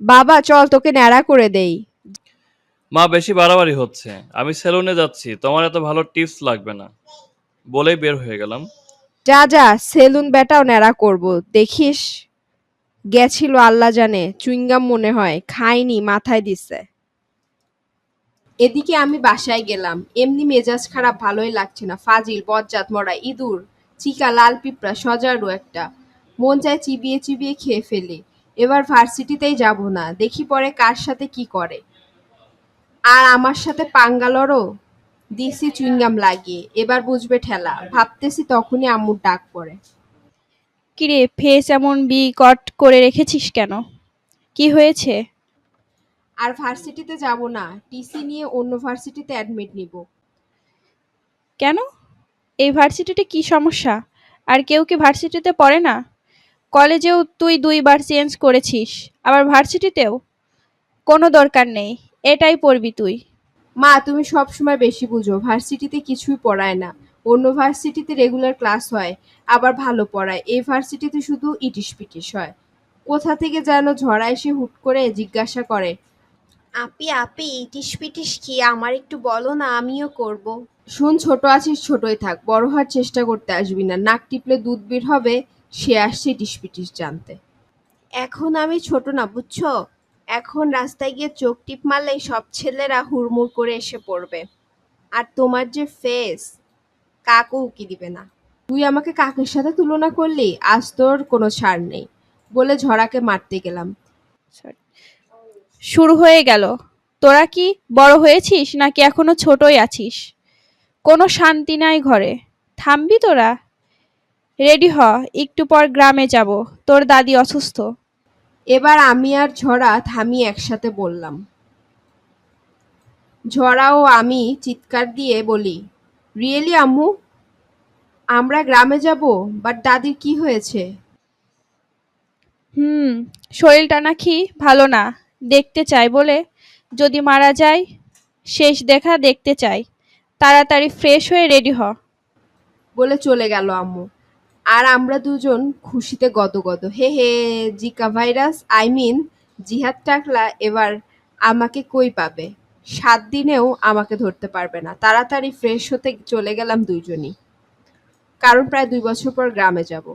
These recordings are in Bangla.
বাবা চল তোকে ন্যাড়া করে দেই। মা বেশি বাড়াবাড়ি হচ্ছে। আমি সেলুনে যাচ্ছি তোমার এত ভালো টিপস লাগবে না। বলেই বের হয়ে গেলাম। যা যা সেলুন বেটাও ন্যাড়া করব। দেখিস গেছিল আল্লাহ জানে চুইংগাম মনে হয় খাইনি মাথায় দিছে। এদিকে আমি বাসায় গেলাম। এমনি মেজাজ খারাপ ভালোই লাগছে না। ফাজিল বজ্জাত মরা ইঁদুর চিকা লাল পিঁপড়া সজারু একটা। মন চায় চিবিয়ে চিবিয়ে খেয়ে ফেলি। এবার ভার্সিটিতেই যাব না। দেখি পরে কার সাথে কি করে। আর আমার সাথে পাঙ্গালরও দিছি চুইংগাম লাগিয়ে। এবার বুঝবে ঠেলা। ভাবতেছি তখনই আম্মুর ডাক পড়ে। কিরে ফেস এমন বিকট করে রেখেছিস কেন? কি হয়েছে? আর ভার্সিটিতে যাব না। টিসি নিয়ে অন্য ভার্সিটিতে অ্যাডমিট নিব। কেন? এই ভার্সিটিতে কি সমস্যা? আর কেউ কি ভার্সিটিতে পড়ে না? কলেজেও তুই দুইবার চেঞ্জ করেছিস আবার ভার্সিটিতেও? কোনো দরকার নেই এটাই পড়বি তুই। মা তুমি সব সময় বেশি বুঝো ভার্সিটিতে কিছুই পড়ায় না। অন্য ভার্সিটিতে রেগুলার ক্লাস হয় আবার ভালো পড়ায়। এই ভার্সিটিতে শুধু ইটিস পিটিস হয়। কোথা থেকে যেন ঝড়া এসে হুট করে জিজ্ঞাসা করে আপি আপি ইটিস পিটিস কি? আমার একটু বলো না আমিও করব। শুন ছোট আছিস ছোটই থাক। বড় হওয়ার চেষ্টা করতে আসবি না। নাক টিপলে দুধ বের হবে সে আসছে ইটিস পিটিস জানতে। এখন আমি ছোট না, বুঝছ? এখন রাস্তায় গিয়ে চোখ টিপ মারলেই সব ছেলেরা হুড়মুড় করে এসে পড়বে। আর তোমার যে ফেস কাকও উকি দিবে না। তুই আমাকে কাকের সাথে তুলনা করলি? আজ তোর কোনো ছাড় নেই। বলে ঝড়াকে মারতে গেলাম। শুরু হয়ে গেল। তোরা কি বড় হয়েছিস নাকি এখনও ছোটই আছিস? কোনো শান্তি নাই ঘরে। থামবি তোরা? রেডি হ একটু পর গ্রামে যাব তোর দাদি অসুস্থ। এবার আমি আর ঝড়া থামিয়ে একসাথে বললাম। ঝড়া ও আমি চিৎকার দিয়ে বলি রিয়েলি আম্মু আমরা গ্রামে যাব বাট দাদির কি হয়েছে? হুম শরীরটা নাকি ভালো না দেখতে চাই বলে যদি মারা যায় শেষ দেখা দেখতে চাই তাড়াতাড়ি ফ্রেশ হয়ে রেডি হ। বলে চলে গেল আম্মু। আর আমরা দুজন খুশিতে গদগদ। হে হে জিকা ভাইরাস আই মিন জিহাদ টাকলা এবার আমাকে কই পাবে? সাত দিনেও আমাকে ধরতে পারবে না। তাড়াতাড়ি ফ্রেশ হতে চলে গেলাম দুইজনই। কারণ প্রায় দুই বছর পর গ্রামে যাব।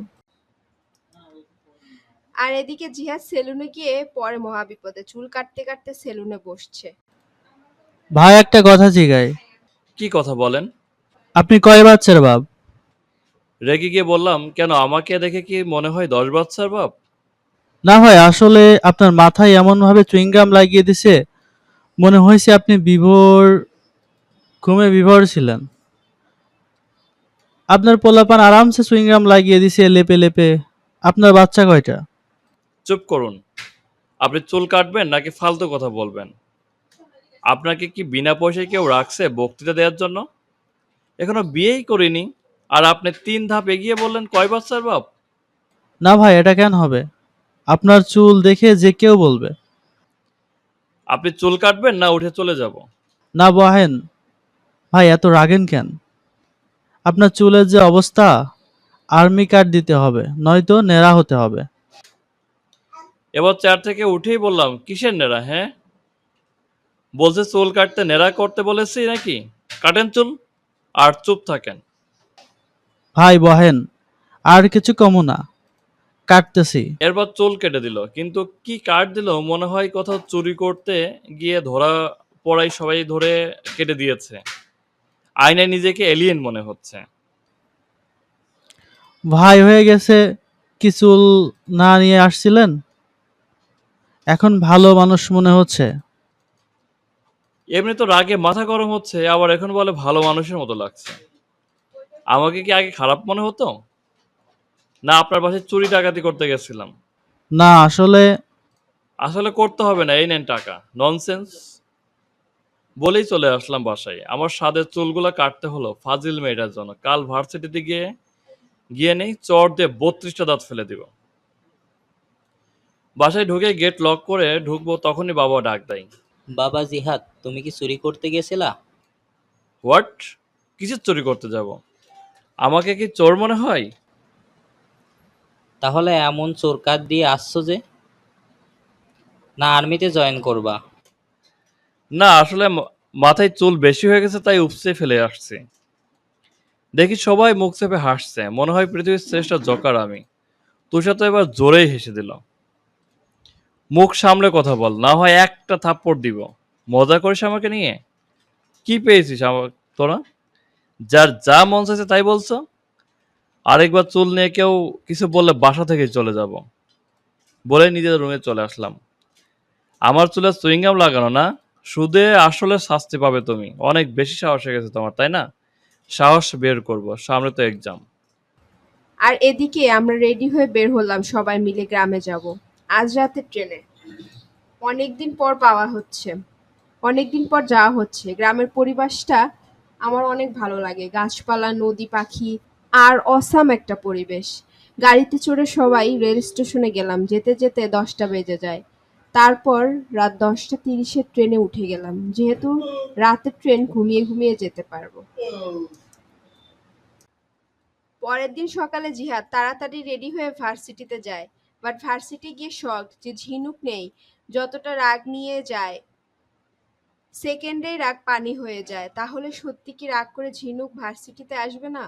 আর এদিকে জিহাদ সেলুনে গিয়ে পরে মহাবিপদে চুল কাটতে কাটতে সেলুনে বসছে। ভাই একটা কথা জিগাই। কি কথা বলেন? আপনি কয় বাচ্চার বাপ? রেগে গিয়ে বললাম কেন আমাকে দেখে কি মনে হয় দশ বাচ্চার বাপ? না ভাই আসলে আপনার মাথায় এমন ভাবে চুইংগাম লাগিয়ে দিছে মনে হয়েছে আপনি বিভোর ঘুমে বিভোর ছিলেন। আপনার পোলাপান আরামসে চুইংগাম লাগিয়ে দিছে লেপে লেপে। আপনার বাচ্চা কয়টা? চুপ করুন। আপনি চুল কাটবেন নাকি ফালতু কথা বলবেন? আপনাকে কি বিনা পয়সায় কেউ রাখছে বক্তৃতা দেওয়ার জন্য? এখনও বিয়েই করিনি। আর আপনি তিন ধাপ এগিয়ে বললেন কয় বাচ্চার বাপ? না ভাই এটা কেন হবে? আপনার চুল দেখে যে কেউ বলবে। আপনি চুল কাটবেন না উঠে চলে যাব? না বহেন ভাই এত রাগেন কেন? আপনার চুলের যে অবস্থা আর্মি কার্ড দিতে হবে নয়তো নেড়া হতে হবে। এবার চেয়ার থেকে উঠেই বললাম কিসের নেড়া হ্যাঁ? বলছে চুল কাটতে নেড়া করতে বলেছি নাকি? কাটেন চুল আর চুপ থাকেন। ভাই বহেন আর কিছু কমো না। কাটতেছি। এরপর চুল কেটে দিল কিন্তু কি কাট দিল মনে হয় কোথাও চুরি করতে গিয়ে ধরা পড়াই সবাই ধরে কেটে দিয়েছে। আয়নায় নিজেকে এলিয়েন মনে হচ্ছে। ভাই হয়ে গেছে কি চুল না নিয়ে আসছিলেন? এখন ভালো মানুষ মনে হচ্ছে। এমনি তো রাগে মাথা গরম হচ্ছে আবার এখন বলে ভালো মানুষের মতো লাগছে। আমাকে কি আগে খারাপ মনে হতো? না আপনার বাসায় চুরি ডাকাতি করতে গেছিলাম। না আসলে আসলে করতে হবে না এই নেন টাকা। ননসেন্স বলেই চলে আসলাম বাসায়। আমার স্বাদের চুলগুলো কাটতে হলো ফাজিল মেয়েটার জন্য। কাল ভার্সিটিতে গিয়ে গিয়ে নেই চর দিয়ে বত্রিশটা দাঁত ফেলে দিব। বাসায় ঢুকে গেট লক করে ঢুকবো তখনই বাবা ডাক দেয়। বাবা জিহাদ তুমি কি চুরি করতে গেছিলা? হোয়াট কিসের চুরি করতে যাব? আমাকে কি চোর মনে হয়? তাহলে এমন চোর কাঠ দিয়ে আসছো যে? না আর্মিতে জয়েন করবা। না আসলে মাথায় চুল বেশি হয়ে গেছে তাই উপসে ফেলে আসছি। দেখি সবাই মুখ চেপে হাসছে। মনে হয় পৃথিবীর শ্রেষ্ঠ জকার আমি। তুষার তো এবার জোরেই হেসে দিল মুখ সামলে কথা বল না হয় একটা থাপ্পড় দিব। মজা করিস আমাকে নিয়ে? কি পেয়েছিস আমার তোরা? যার যা মন চাইছে তাই বলছো? আরেকবার চুল নিয়ে কেউ কিছু বললে বাসা থেকে চলে যাব। বলে নিজের রুমে চলে আসলাম। আমার চুলে সুইংগাম লাগানো না, সুদে আসলে শাস্তি পাবে তুমি। অনেক বেশি সাহস হয়ে গেছে তোমার, তাই না? সাহস বের করব, সামনে তো এক্সাম আর এদিকে আমরা রেডি হয়ে বের হলাম, সবাই মিলে গ্রামে যাব। আজ রাতে ট্রেনে। অনেকদিন পর পাওয়া হচ্ছে। অনেকদিন পর যাওয়া হচ্ছে। গ্রামের পরিবেশটা আমার অনেক ভালো লাগে। গাছপালা, নদী, পাখি আর অসাম একটা পরিবেশ। গাড়িতে চড়ে সবাই রেল স্টেশনে গেলাম। যেতে যেতে দশটা বেজে যায়। তারপর রাত দশটা তিরিশের ট্রেনে উঠে গেলাম। যেহেতু রাতে ট্রেন ঘুমিয়ে ঘুমিয়ে যেতে পারব। পরের দিন সকালে জিহাদ তাড়াতাড়ি রেডি হয়ে ভার্সিটিতে যায়। বাট ভার্সিটি গিয়ে শখ যে ঝিনুক নেই। যতটা রাগ নিয়ে যায় সেকেন্ডেই রাগ পানি হয়ে যায়। তাহলে সত্যি কি রাগ করে ঝিনুক ভার্সিটিতে আসবে না?